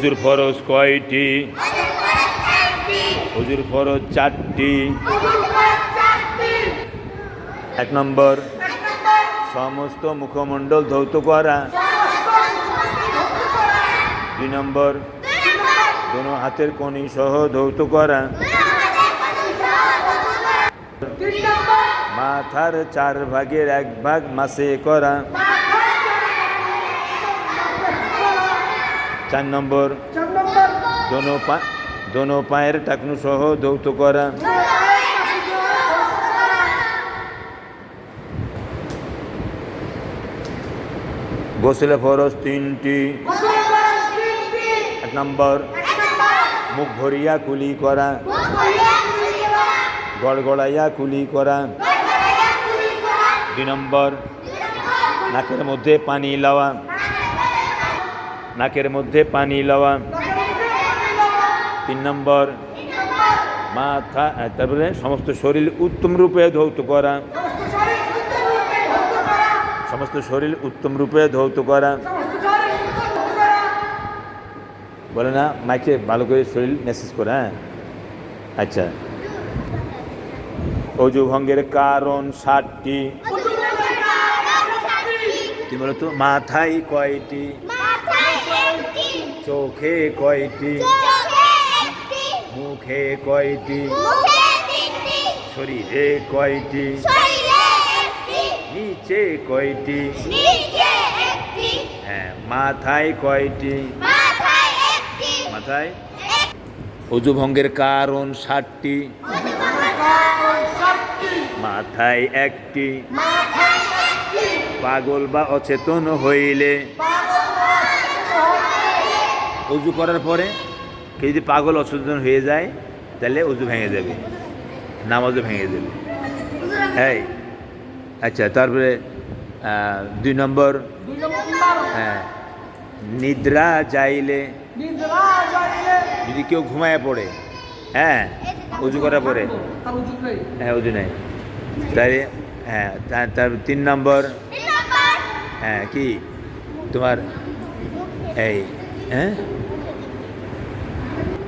হুজুর ফরজ কয়টি? হুজুর ফরজ চারটি। এক নম্বর, সমস্ত মুখমণ্ডল ধৌত করা। দুই নম্বর, দোনো হাতের কণি সহ ধৌত করা। মাথার চার ভাগের এক ভাগ মাসে করা। চার নম্বর। দোনো পায়ের টাকনু সহ ধৌত করা গোসলে ফরজ তিনটি। এক নম্বর, মুখ ভরিয়া কুলি করা। গড়গড়াইয়া কুলি করা। দুই নম্বর, নাকের মধ্যে পানি লাওয়া। নাকের মধ্যে পানি লওয়া। তিন নম্বর মাথা তারপরে সমস্ত শরীর উত্তম রূপে ধৌত করা। সমস্ত শরীর উত্তম রূপে ধৌত করা। বলে না মাইকে ভালো করে শরীর মেসেজ করে হ্যাঁ? আচ্ছা। অজু ভঙ্গের কারণ ষাটটি কি বলতো? মাথায় কয়টি? চোখে কয়টি? মুখে কয়টি? শরীরে কয়টি? নিচে কয়টি? হ্যাঁ মাথায় কয়টি? মাথায় অজু ভঙ্গের কারণ ষাটটি। মাথায় একটি। পাগল বা অচেতন হইলে অজু করার পরে কেউ যদি পাগল, অসচেতন হয়ে যায়, তাহলে অজু ভেঙে যাবে নামাজও ভেঙে যাবে হ্যাঁ আচ্ছা তারপরে দুই নম্বর হ্যাঁ নিদ্রা যাইলে যদি কেউ ঘুমায় পড়ে হ্যাঁ উজু করার পরে হ্যাঁ উজু নেই তাই হ্যাঁ তার তিন নম্বর হ্যাঁ কি? তোমার, এই হ্যাঁ?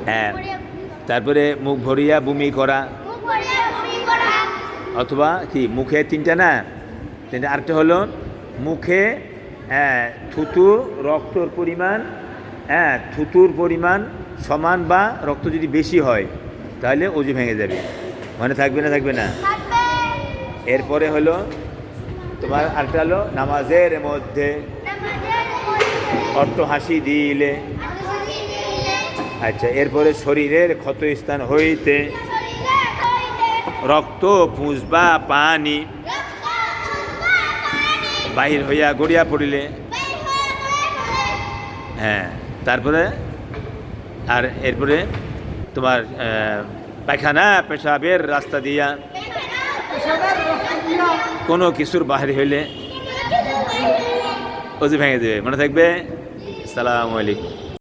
হ্যাঁ। তারপরে মুখ ভরিয়া বমি করা। অথবা কি মুখে তিনটা না? তিনটা আরেকটা হলো মুখে হ্যাঁ থুতু রক্তর পরিমাণ হ্যাঁ থুতুর পরিমাণ সমান বা রক্ত যদি বেশি হয় তাহলে অজু ভেঙে যাবে। মানে থাকবে না থাকবে না? এরপরে হলো তোমার আরেকটা হলো নামাজের মধ্যে অট্ট হাসি দিলে। আচ্ছা এরপরে শরীরের ক্ষতস্থান হইতে রক্ত পুঁজ বা পানি বাহির হইয়া গড়িয়া পড়িলে। হ্যাঁ তারপরে আর এরপরে তোমার পায়খানা পেশাবের রাস্তা দিয়া কোনো কিছুর বাহির হইলে অজু ভেঙে দেবে। মনে থাকবে? সালাম আলাইকুম।